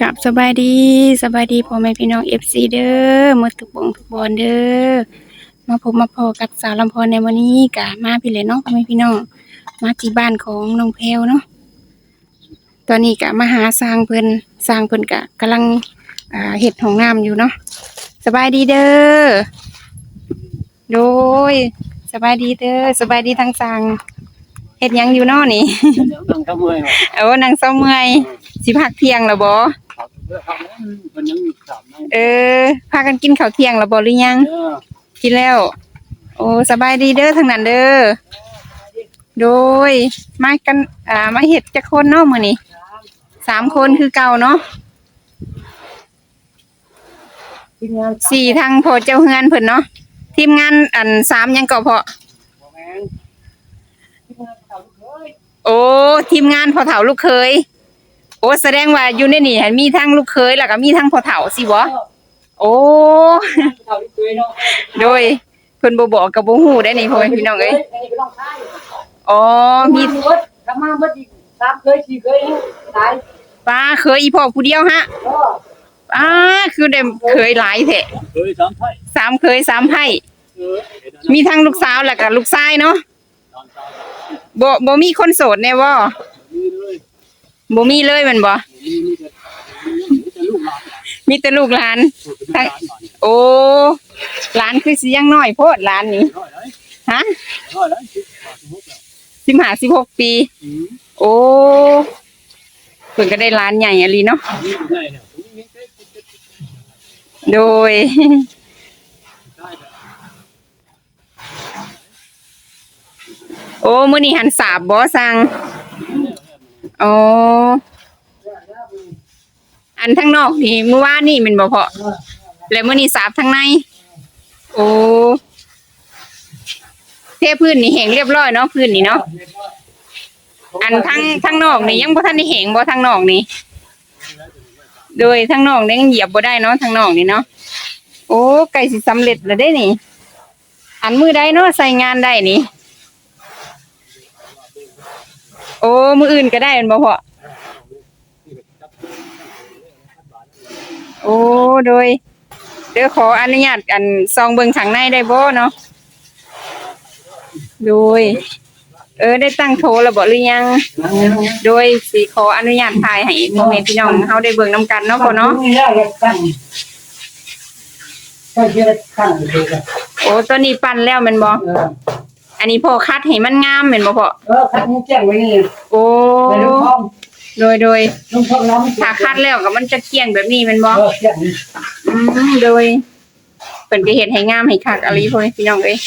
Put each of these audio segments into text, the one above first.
กับสบายดีสบายดีพ่อแม่พี่น้องเอฟซีเด้อหมดทุกวงทุกบอลเด้อมาพบมาพอกับสาวลำพรในวันนี้กะมาพี่เลยเนาะพ่อแม่พี่น้องมาที่บ้านของน้องแพลวเนาะตอนนี้กะมาหาสร้างเพิ่นสร้างเพิ่นกะกำลังอ่าเฮ็ดห้องน้ำอยู่เนาะสบายดีเด้อโดยสบายดีเด้อสบายดีทั้งสร้างเฮ็ดหยังอยู่เนาะนี่ตั้งทำเมื่อยเอานางเศร้าเมื่อยสิพักเที่ยงแล้วบ่ครับเพื่อ ทำนั้นมันยังมีสามนั่งเออ พากันกินข้าวเที่ยงแล้วบ่หรือยังเออกินแล้ว โอ้สบายดีเด้อทางนั้นเด้อ โดยมากันอ่ามาเฮ็ดจักคนเนาะมื้อนี้สามคนคือเก่าเนาะทีมงานสี่ทางพอเจ้าเฮือนเพิ่นเนาะทีมงานอันสามยังก็พอบ่แม่นทีมงานเขาเฮ้ยโอ้ทีมงานพอเฒ่าลูกเคย โอ้แสดงว่าอยู่ในนี่หันมีทั้งลูกเคยแล้วก็มีทั้งพอเฒ่าสิบ่โอ้ เขาเคยเนาะโดยเพิ่นบ่บอกกับบ่ฮู้ได้นี่พ่อแม่พี่น้องเอ้ยอันนี้ก็ต้องค่ายอ๋อมีมีเบิดทำมาเบิดอีกสามเคยสี่เคยตายป้าเคยอีพ่อผู้เดียวฮะเออป้าคือได้เคยหลายแท้เคยสามไพ่สามเคยสามไพ่เออมีทั้งลูกสาวแล้วก็ลูกชายเนาะสามสามบ่บ่มีคนโสดแน่บ่มีเลย บ่มีเลยแม่นบ่ มีมีแต่มีแต่ลูกหลานมีแต่ลูกหลาน ทั้ง โอ้หลานคือสิยังน้อยโพดหลานนี่ร้อยเลยฮะร้อยเลยสิบห้าสิบหกแล้ว15 16ปี อืมโอ้เพิ่นก็ได้หลานใหญ่อะลีเนาะนี่ได้เนี่ยผมมีเคยโดย ได้แต่โอ้มื้อนี้หันสาบบ่สั่ง อ๋อ อันทั้งนอกนี่เมื้อวานนี่ม่นบ่พอแล้วเมื้อนี้สาบทั้งใน โอ้เทพื้นนี่แห้งเรียบร้อยเนาะพื้นนี่เนาะอันทั้งทั้งนอกนี่ยังบ่ทันได้แห้งบ่ทั้งนอกนี่โดยทั้งนอกนี่ยังเหยียบบ่ได้เนาะทั้งนอกนี่เนาะโอ้ใกล้สิสำเร็จแล้วเด้นี่ อันมือใดเนาะใส่งานได้นี่ โอ้มืออื่นก็ได้แม่นบ่พอโอ้โดยเดี๋ยวขออนุญาตอันซองเบิ่งข้างในได้บ่เนาะโดย เออได้ตั้งโทรแล้วบ่หรือยัง โดยสิขออนุญาตถ่ายให้พ่อแม่พี่น้องเฮาได้เบิ่งนํกันเนาะพ่อเนาะไม่ได้เลยตั้งก็เยอะตั้งเลยครับโอ้ตัวนี้ปั้นแล้วแม่นบ่เอออันนี้พ่อคัดให้มันงามแม่นบ่พ่อเออคัดมุ้งแจ้งไว้นี่โอ้ในลุงพ่อโดยโดยลุงพ่อน้ำถ้าคัดแล้วก็มันจะเกลี้ยงแบบนี้แม่นบ่เออแจ้งอืมโดยเพิ่นก็เฮ็ดให้งามให้คักอะลีพ่อแม่พี่น้องเอ้ย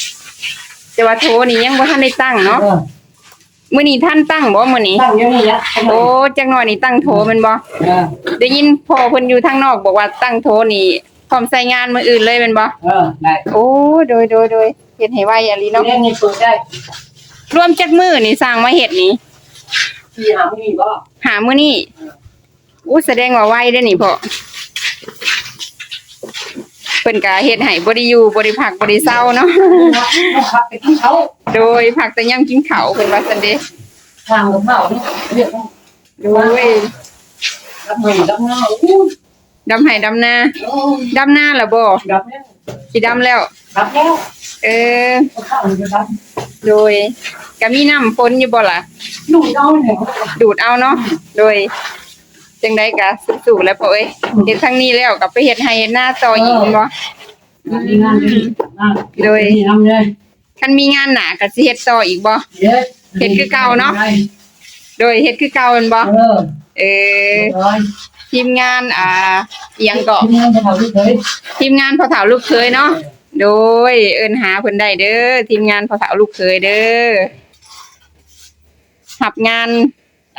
แต่ว่าโทนี่ยังบ่ทันได้ตั้งเนาะเออมื้อนี้ท่านตั้งบ่มื้อนี้ตั้งอย่างนี้นะโอ้จักหน่อยนี่ตั้งโทแม่นบ่เออได้ยินพ่อเพิ่นอยู่ทางนอกบอกว่าตั้งโทนี่พร้อมใส่งานมื้ออื่นเลยแม่นบ่เออได้โอ้โดยโดยโดย เฮ็ดให้ไวอะลีเนาะเนาะเรียนนี่เปิดได้รวมจักมื้อนี่สร้างมาเฮ็ดนี่ที่หาไม่มีบ่หามื้อนี้อู้แสดงว่าไวเด้อนี่พ่อเพิ่นก็เฮ็ดให้บ่ได้อยู่บ่ได้พักบ่ได้เศร้าเนาะ ต้องขับไปที่เขาโดยพักแต่ยามกินข้าวเพิ่นว่าซั่นเด้ทางกับเขาเนี่ยเรียกว่าโดยรับมือรับหน้าอู้ดำไห้ดำนาโอ้ดำนาล่ะบ่รับแล้วสิดำแล้วรับแล้ว เออเข้าอยู่รับโดยก็มีน้ำฝนอยู่บ่ล่ะลูกเอาเนี่ยดูดเอาเนาะ โดยจังไดก็สู้ๆแล้วพ่อเอ้ยเฮ็ดทางนี้แล้วก็ไปเฮ็ดให้เฮ็ดหน้าต่ออีกแม่นบ่มีงานดีมีน้ำเลยคันมีงานหนาก็สิเฮ็ดต่ออีกบ่เฮ็ดเฮ็ดคือเก่าเนาะ โดยเฮ็ดคือเก่าแม่นบ่เออเออร้อยทีมงานอ่าอีหยังก็ที่นั่นจะทำที่เคยทีมงานพ่อเฒ่าลูกเคยเนาะ โดยเอิ้นหาเพิ่นได้เด้อทีมงานพ่อเฒ่าลูกเคยเด้อรับงาน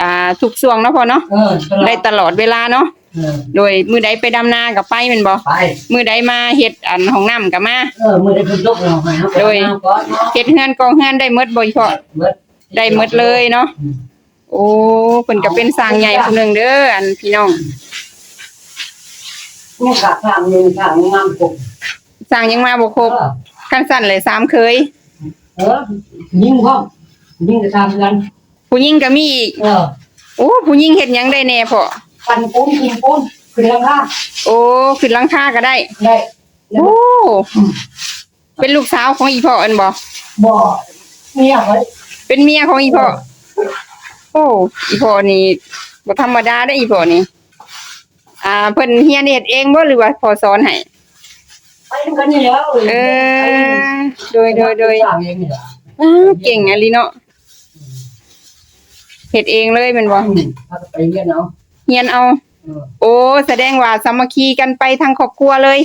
อ่าทุกช่วงเนาะพ่อเนาะเออได้ตลอดเวลาเนาะเออโดยมื้อใดไปดำนาก็ไปแม่นบ่ไปมื้อใดมาเฮ็ดอันห้องน้ำก็มา เออมือได้คุณยกเราไปครับโดยเฮ็ดเฮือนกองเฮือนได้หมดบ่อีพ่อเมื่อได้หมดเลยเนาะโอ้เพิ่นก็เป็นสร้างใหญ่ผู้หนึงเด้ออันพี่น้องนี่ขาทางนึงทางน้ำกบ สร้างยังมาบ่ครบคันสั้นเลยสามเคย เออยิงพ่อยิงจะทำกันผู้หญิงก็มีอีกเออโอ้ผู้หญิงเฮ็ดหยังได้แน่พ่อปั่นปูนกินปูนขึ้นราคาโอ้ขึ้นหลังคาก็ได้ ได้โอ้ เป็นลูกสาวของอีพ่ออันบ่บ่เมียไว้เป็นเมียของอีพ่อโอ้อีพ่อนี่บ่ธรรมดาเด้ออีพ่อนี่อ่าเพิ่นเฮียนเฮ็ดเองบ่หรือว่าพ่อสอนให้ ไปกันนี่แล้วเออ โดยโดยโดยสร้างเองนี่ล่ะว้าเก่งอะลีเนาะเฮ็ดเองเลยแม่นบ่ถ้าไปเรียนเอาเฮียนเอา เออโอ้ แสดงว่าสามัคคีกันไปทั้งครอบครัวเลย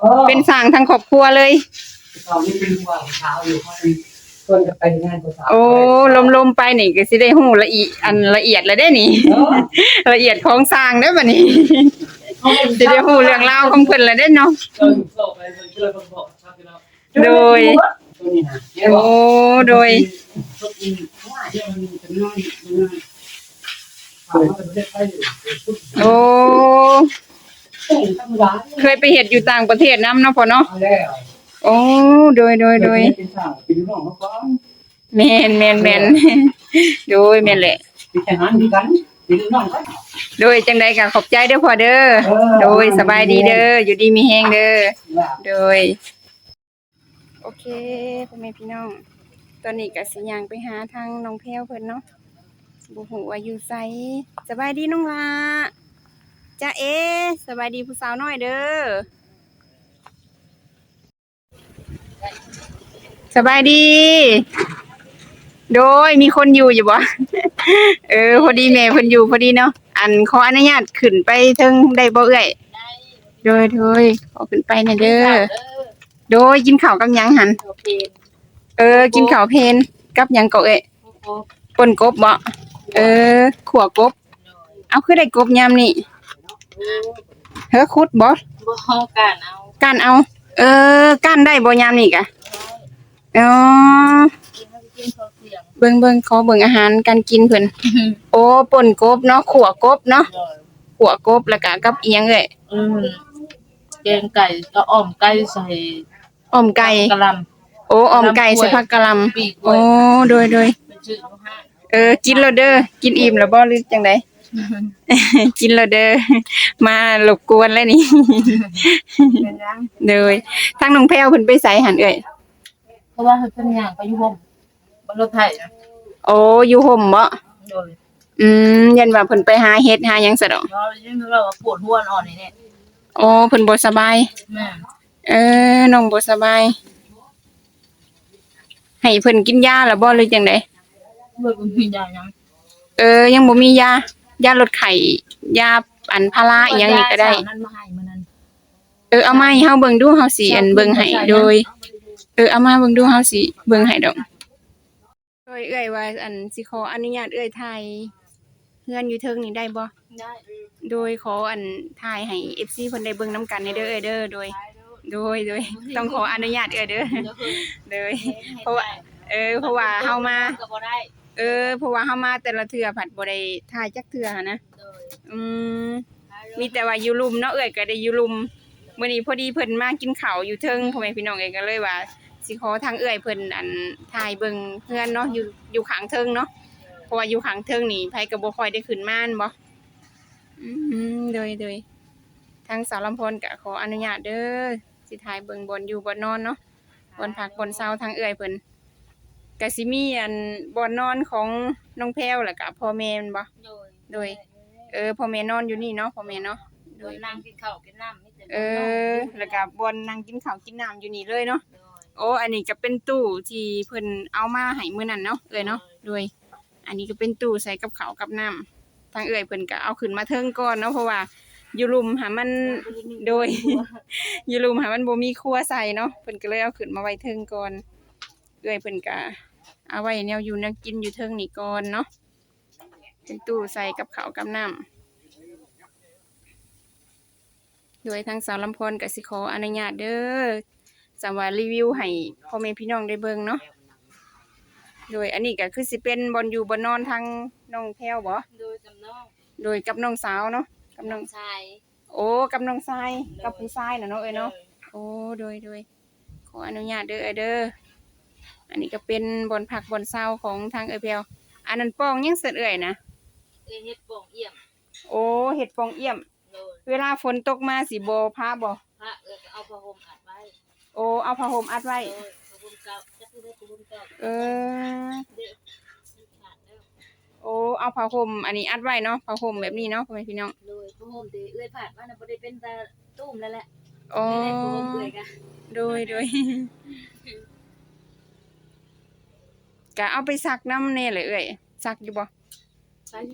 เออเป็นสร้างทั้งครอบครัวเลยเรานี่เป็นว่าเช้าอยู่ค่อยชวนกันไปงานภาษาโอ้ลมๆไปนี่ก็สิได้ฮู้ละเอียดอันละเอียดแล้วเด้นี่ เออละเอียดของสร้างเด้อบัดนี้ สิได้ฮู้เรื่องราวของเพิ่นแล้วเด้เนาะเออเข้าไปเพื่อนเพื่อนแล้วโดยตัวนี้นะเดี๋ยโอ้โดย โอ้ เคยไปเฮ็ดอยู่ต่างประเทศนํเนาะพ่อเนาะ โอ้ โดยโดยโดยเป็นเป็นเขาก่อนแม่นแม่นแม่นโดยแม่นแหละเป็นทหารด้วยกัน โดยจังใดก็ขอบใจเด้อพ่อเด้อเออโดยสบายดีเด้อ อยู่ดีมีแฮงเด้อว่าโดย โอเคพ่อแม่พี่น้อง ตอนนี้ก็สิย่างไปหาทางน้องแพรวเพิ่นเนาะบ่ฮู้ว่าอยู่ไสสบายดีน้องลาจ้าเอสบายดีผู้สาวน้อยเด้อ สบายดี โดยมีคนอยู่อยู่บ่ เออ พอดีแม่เพิ่นอยู่พอดีเนาะ อันขออนุญาตขึ้นไปเทิงได้บ่เอ่ยโดยโดยขอขึ้นไปหน่อยเด้อ โดยกินข้าวกับหยังหัน โอเคเออ กินข้าวเพลนกับหยังเกาะเอ้ยโอ้โหปนกบบ่เออ ขัวกบ เอาคือได้กบยามนี่เฮ้อคุดบ่บ่ฮอกันเอาก้านเอา เออก้านได้บ่ยามนี่กะอ๋อ กินให้กินข้าว เสียงเบิ่งเบิ่งขอเบิ่งอาหารการกินเพิ่นโอ้ปนกบเนาะขัวกบเนาะเลยขัวกบแล้วก็กับเอียงเอ้ยอืมแกงไก่ก็อ้อมไก่ใส่อ้อมไก่กะหล่โอ้อ้อมไก่ใส่ผักกะหล่ำปีกกล้ำวโอ้ยโดยโดยเป็นชื่อของห้างเออ กินแล้วเด้อกินอิ่มแล้วบ่หรือจังได กินแล้วเด้อมารบกวนแล้วนี่ เป็นยังโดยทางน้องแพรวเพิ่นไปไสหันเอ้ยเพราะว่าเพิ่นย่างไปอยู่ห่ม บนรถไถนะโอ้อยู่ห่มบ่โดยอืมยันว่าเพิ่นไปหาเฮ็ดหาหยังซะดอกเรายิ่งเราว่าปวดหัวอ่อนนี่เนี่ยโอ้เพิ่นบ่สบาย แม่เออน้องบ่สบาย ให้เพิ่นกินยาแล้วบ่หรือจังไดเบิดบ่มียาหยังเออ ยังบ่มียา ยาลดไข้ยาอันพาราอีหยังนี่ก็ได้ยาเช้านั้นมาให้มื้อนั้นเออเอามาให้เฮาเบิ่งดูเฮาสิอันเบิ่งให้โดย เออเอามาเบิ่งดูเฮาสิเบิ่งให้ดอก โดยเอ้อยว่าอันสิขออนุญาตเอ้อยถ่ายเฮือนอยู่เทิงนี่ได้บ่ได้โดยขออันถ่ายให้ FC เพิ่นได้เบิ่งนํกันในเด้อเอ้อยเด้อโดย โดยโดยต้องขออนุญาตเอ้อยเด้อโดยเพราะว่าเออเพราะว่าเฮามา ก็บ่ได้เออเพราะว่าเฮามาแต่ละเทื่อผัดบ่ได้ถ่ายจักเทื่อหั้นนะโดยอืมมีแต่ว่าอยู่ลุมเนาะเอ้อยก็ได้อยู่ลุมมื้อนี้พอดีเพิ่นมากินข้าวอยู่เทิงพ่อแม่พี่น้องเอ้ยก็เลยว่า สิขอทางเอื้อยเพิ่นอันถ่ายเบิ่งเพื่อนเนาะอยู่อยู่ข้างเทิงเนาะเพราะว่าอยู่ข้างเทิงนี่ไผก็บ่ค่อยได้ขึ้นม่านบ่อืมโดยโดยทางสาวลำพรก็ขออนุญาตเด้อสิถ่ายเบิ่งบนอยู่บนนอนเนาะบนพักบนเซาทางเอื้อยเพิ่นก็สิมีอันบนนอนของน้องแพรวแล้วก็พ่อแม่แมันบ่โดยโดย เออพ่อแม่นอนอยู่นี่เนาะพ่อแม่เนาะโดยนั่งกินข้าวกินน้ำนี่แต่เออ แล้วก็บนนั่งกินข้าวกินน้ำอยู่นี่เลยเนาะ โดยโอ้อันนี้ก็เป็นตู้ที่เพิ่นเอามาให้มื้อนั้นเนาะเอ้ยเนาะโดยอันนี้ก็เป็นตู้ใส่กับข้าวกับน้ำทางเอ้ยเพิ่นก็เอาขึ้นมาเทิงก่อนเนาะเพราะว่าอยู่ลุมหามันโดย อยู่ลุมหามันบ่มีครัวใส่เนาะเพิ่นก็เลยเอาขึ้นมาไว้เทิงก่อนเอ้ยเพิ่นก็เอาไว้แนวอยู่แนวกินอยู่เทิงนี่ก่อนเนาะเป็นตู้ใส่กับข้าวกับน้ำ โดยทางสาวลำพรก็สิขออนุญาตเด้อ สำหรับรีวิวให้พ่อแม่พี่น้องได้เบิ่งเนาะโดยอันนี้ก็คือสิเป็นบอลอยู่บนนอนทางน้องแพรวบ่โดยจำน้องโดยกับน้องสาวเนาะกับน้องชายโอ้กับน้องทรายกับผู้ชายน่ะเนาะเอ้ยเนาะโอ้โดยโดยขออนุญาตเด้อเอ้ยเด้ออันนี้ก็เป็นบอนผักบอนเศร้าของทางเอ้ยแพรวอันนั้นป้องยังเสร็จเอ้ยนะเอยเฮ็ดบ่งเอี่ยมโอ้เห็ดปองเอี่ยมเลยเวลาฝนตกมาสิบ่พาบ่พระเออก็เอาผ้าห่มอัดไว้โอ้เอาผ้าห่มอัดไว้เลยผ้าห่มเก่าจะคือได้ผ้าห่มเก่าเออเด็กขาดแล้วโอ้เอาผ้าห่มอันนี้อัดไว้เนาะผ้าห่มแบบนี้เนาะพ่อแม่พี่น้องเลยผ้าห่มที่เอื้อยผ่านมาน่ะบ่ได้เป็นตาตุ้มแล้วแหละโอ้ไม่ได้ผ้าห่มเอื้อยกันโดยโดยก็เอาไปซักน้ำแน่เลยเอ้ยซักอยู่บ่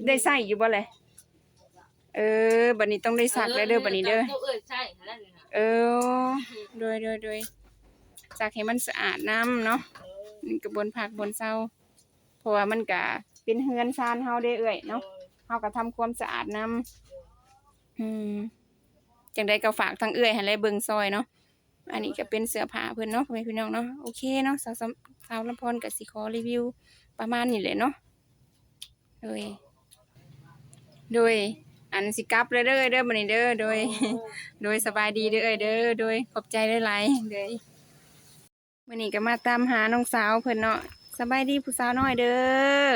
ได้ใส่อยู่บ่เลยเออบัดนี้ต้องได้ซักแล้วเด้อบัดนี้เด้อ เอื้อยใช่ค่ะนั่นเลยนะ เออโดยโดยโดยซักให้มันสะอาดน้ำเนาะเออนี่ก็บนผักบนเซาเพราะว่ามันก็เป็นเฮือนซานเฮาได้เอ้ยเนาะเฮาก็ทำความสะอาดน้ำอืมจังไดก็ฝากทั้งเอื้อยให้เลยเบิงซอยเนาะอันนี้ก็เป็นเสื้อผ้าเพิ่อนเนาะพ่อแม่พี่น้องเนาะโอเคเนาะสาวสำสาวลำพรก็สิขอรีวิวประมาณนี้แหละเนาะโดยโดย อันสิกลับเลยเด้อเด้อบัดนี้เด้อโดย โดยสบายดีเด้อเอ้ยเด้อโดยขอบใจหลายๆเด้อมื้อนี้ก็มาตามหาน้องสาวเพิ่นเนาะสบายดีผู้สาวน้อยเด้อ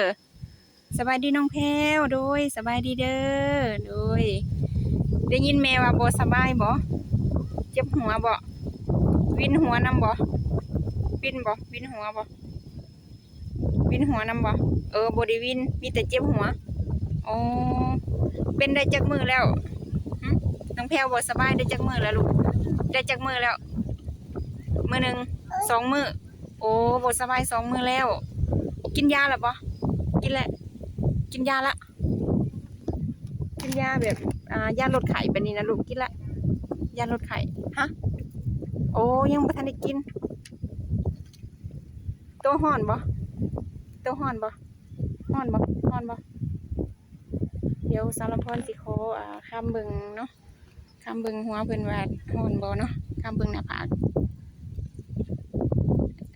สบายดีน้องแพรวโดยสบายดีเด้อโดยได้ยินแม่ว่าบ่สบายบ่เจ็บหัวบ่วินหัวนำบ่วินบ่วินหัวบ่วินหัวนำบ่เออบ่ได้วินมีแต่เจ็บหัวอ๋อ เป็นได้จักมือแล้วน้องแพรวบ่สบายได้จักมือแล้วลูก ได้จักมือแล้ว มือหนึ่งสองมือโอ้บ่สบายสองมือแล้ว กินยาแล้วบ่กินแล้วกินยาละ กินยาแบบอ่ายาลดไข้แบบนี้นะลูกกินละยาลดไข้ฮะโอ้ยังบ่ทันได้กินตัวห่อนบ่ตัวห่อนบ่ห่อนบ่ห่อนบ่ ดี๋ยวสารพรสิขออ่าคำเบิงเนาะคำเบิงหัวเพิ่นว่าหอนบ่เนาะคำเบิงหน้าผาก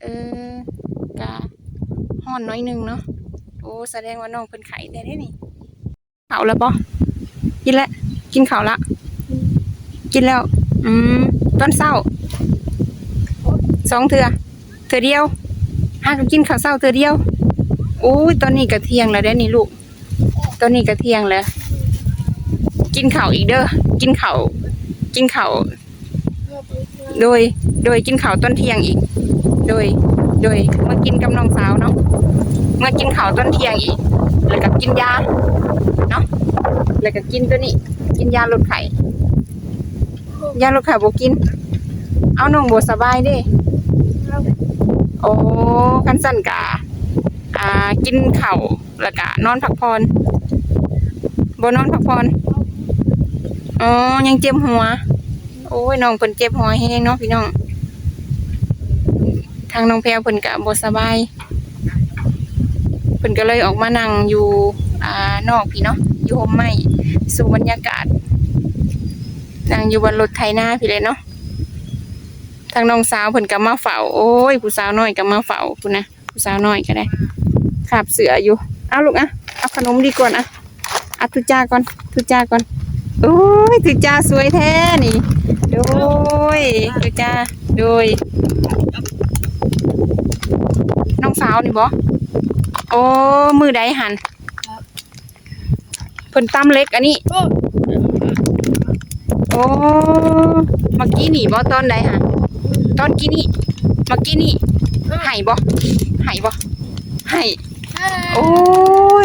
เออกะห่อนน้อยหนึงเนาะโอ้แสดงว่าน้องเป็นไข่ได้ได้นี่ข้าวแล้วปะกินแล้วกินข้าวละกินแล้ว อืมตอนเช้าสองเถื่อเถื่อเดียวหาก็กินข้าวเช้าเถื่อเดียวโอ้ยตอนนี้ก็เที่ยงแล้วเด้นี่ลูก ตอนนี้ก็เที่ยงแล้ว กินข้าอีกเด้อกินข้ากินข้าโดยโดยกินข้าตอนเที่ยงอีก โดยโดยมากินกับน้องสาวเนาะเมื่อกินข้าตอนเที่ยงอีก แล้วก็กินยาเนาะแล้วก็กินตัวนี้ กินยาลดไข้ยาลดไข้บ่กิน เอาน้องบสบายด้โอ้คันสั่นกะอ่ากินข้าแล้วก็นอนพักผ่อน บ่นอนพักผ่อนอ๋อยังเจ็บหัว โอ้ยน้องเพิ่นเจ็บหัวแฮงเนาะพี่น้อง ทางน้องแพรวเพิ่นก็บ่สบายเพิ่นก็เลยออกมานั่งอยู่อ่านอกพี่เนาะอยู่ห่มไม้สู่บรรยากาศนั่งอยู่บนรถไถนาพี่เลยเนาะทางน้องสาวเพิ่นก็มาเฝ้าโอ้ยผู้สาวน้อยก็มาเฝ้าพุ่นนะผู้สาวน้อยก็ได้ขาบเสืออยู่เอาลูกอะเอาขนมดีก่อนอะ อาทุจ้าก่อนทุจ้าก่อนโอ้ยทุจ้าสวยแท้นี่โดยทุจ้าโดยน้องสาวนี่บ่โอ้มือใดหันเพิ่นตำเล็กอันนี้ โอ้เมื่อกี้นี่บ่ตอนใดหันตอนกี้นี่เมื่อกี้นี่ไห้บ่ไห้บ่ไห้โอ้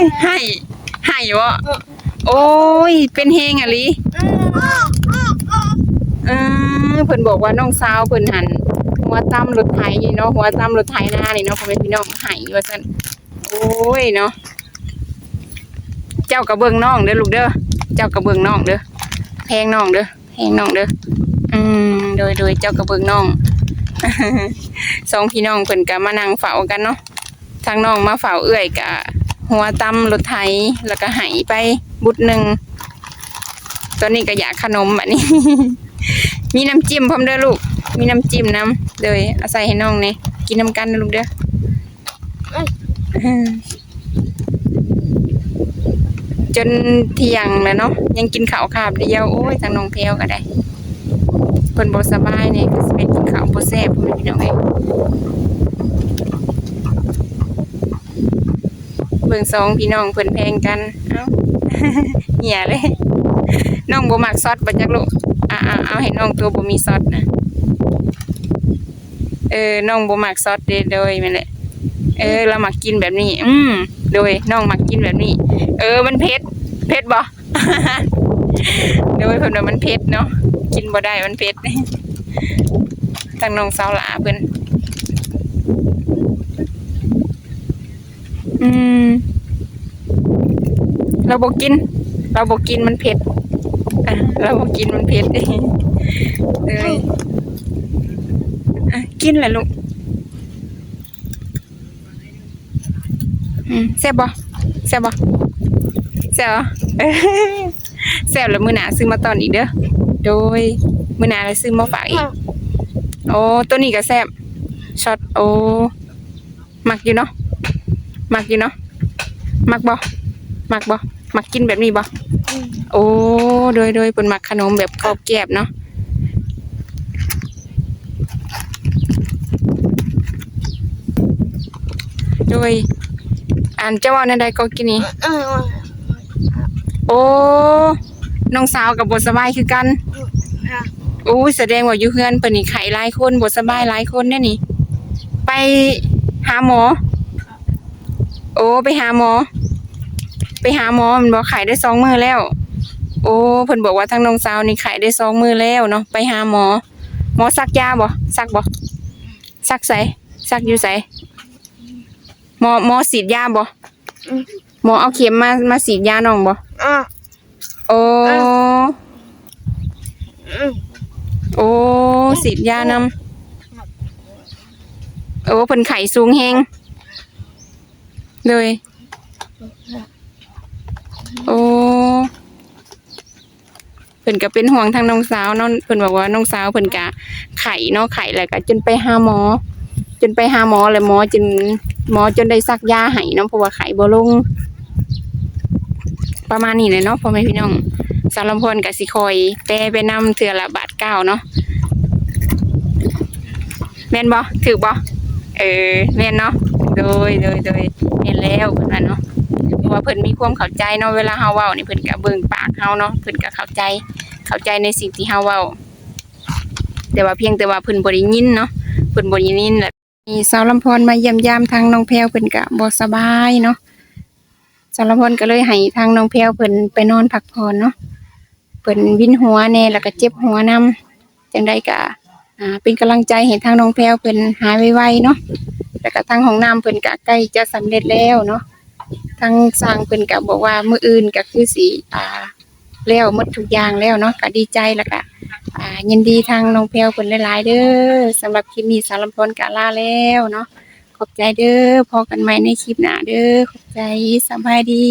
ยไห้ไห้บ่ โอ้ย เป็นเฮงอะลิเออเพิ่นบอกว่าน้องสาวเพิ่นหันหัวตำรถไถนี่เนาะหัวตำรถไถหน้านี่เนาะพ่อแม่พี่น้องไห้ว่าซั่นโอ้ยเนาะเจ้ากระเบื้องน้องเด้อลูกเด้อเจ้ากระเบื้องน้องเด้อแพงน้องเด้อแพงน้องเด้ออืมโดยโดยเจ้ากระเบื้องน้องสองพี่น้องเพิ่นก็มานั่งเฝ้ากันเนาะทางน้องมาเฝ้าเอื้อยกะหัวตำรถไถแล้วก็ไหายไป บุดหนึ่งตอนนี้ก็อยากขนมแบบนี้ มีน้ำจิ้มพร้อมเด้อลูก มีน้ำจิ้มน้ำเลยเอาใส่ให้น้องเนี่ยกินน้ำกันนะลูกเด้อจนเที่ยงแล้วเนาะยังกินข้าวคาบเดียวโอ้ยทางน้องเพลวก็ได้เพิ่นบ่สบายนี่คือสิเป็นกินข้าวบ่แซ่บพ่อแม่พี่น้องเอ้ยเบิ่งสองพี่น้องเพิ่นแพงกันเอ้า เหี่ยเลย น้องบ่มักซอสบ่จักลูกอ่าเอาให้น้องตัวบ่มีซอสนะ เออ น้องบ่มักซอสเด้โดยม่นแหละ เออ เรามักกินแบบนี้ อืม โดยน้องมักกินแบบนี้ เออ มันเผ็ด เผ็ดบ่โดยเพิ่นว่ามันเผ็ดเนาะ กินบ่ได้มันเผ็ดทางน้องสาวหลาเพิ่นอืม เราบอกกิน เราบอกกินมันเผ็ดอะเราบอกกินมันเผ็ดเลยอะกินแหละลูกอืมแซ่บบ่แซ่บบ่แซ่บบ่เอ้ยแซ่บแล้วมื้อหน้าซื้อมาตอนอีกเด้อโดยมื้อหน้าเลยซื้อมาฝากอีก โอ้ตัวนี้ก็แซ่บช็อตโอ้มักอยู่เนาะมักอยู่เนาะมักบ่มักบ่ มักกินแบบนี้บ่โอ้โดยโดยเพิ่นมักขนมแบบกรอบแกรบเนาะโดยอ่านเจ้าว่าในใดก็กินนี่โอ้น้องสาวกับบทสบายคือกันโอ้ยแสดงว่าอยู่เฮือนเพิ่นนี่ไข้หลายคนบ่สบายหลายคนแน่นี่ ไปหาหมอ โอ้ไปหาหมอไป หาหมอมันบอกไข้ได้สองมื้อแล้ว โอ้เพิ่นบอกว่าทางน้องสาวนี่ไข้ได้สองมื้อแล้วเนาะไปหาหมอ หมอซักยาบ่ซักบ่ซักไสซักอยู่ไสหมอหมอฉีดยาบ่หมอเอาเข็มมามาฉีดยาน้องบ่โอ้โอ้ฉีดยานำโอ้เพิ่นไข้สูงแฮงเลย โอ้เพิ่นก็เป็นห่วงทางน้องสาวเนาะเพิ่นบอกว่าน้องสาวเพิ่นก็ไข้เนาะไข้แล้วก็จนไปหาหมอ จนไปหาหมอแล้วหมอจนหมอจนได้ซักยาให้เนาะเพราะว่าไข้บ่ลง ประมาณนี้เลยเนาะพ่อแม่พี่น้องสารพลกับสิคอยแปไปนำเถื่อละบาทเก้าเนาะแม่นบ่ถือบ่เออแม่นเนาะโดยโดยโดยแม่นแล้วนว่าเนาะ ราะว่าเพิ่นมีความเข้าใจเนาะเวลาเฮาเว้านี่เพิ่นก็เบิ่งปากเฮาเนาะเพิ่นก็เข้าใจเข้าใจในสิ่งที่เฮาเว้าแต่ว่าเพียงแต่ว่าเพิ่นบ่ได้ยินเนาะเพิ่นบ่ได้ยินแหละมีสาวลำพรมาเยี่ยมยามทางน้องแพวเพิ่นก็บ่สบายเนาะสารพลก็เลยให้ทางน้องแพวเพิ่นไปนอนพักผ่อนเนาะเพิ่นวินหัวแน่แล้วก็เจ็บหัวนํจังไดก็อ่าเป็นกำลังใจให้ทางน้องแพวเพิ่นหายไวๆเนาะแล้วก็ทางห้องน้ำเพิ่นก็ใกล้จะสำเร็จแล้วเนาะ ทั้งสร้างเพิ่นก็บอกว่ามื้ออื่นก็คือสิอ่าแล้วหมดทุกอย่างแล้วเนาะก็ดีใจแล้วก็อ่ายินดีทางน้องแพรวเพิ่นหลายๆเด้อสำหรับคลิปนี้สารพลก็ลาแล้วเนาะขอบใจเด้อพอกันใหม่ในคลิปหน้าเด้อขอบใจสบายดี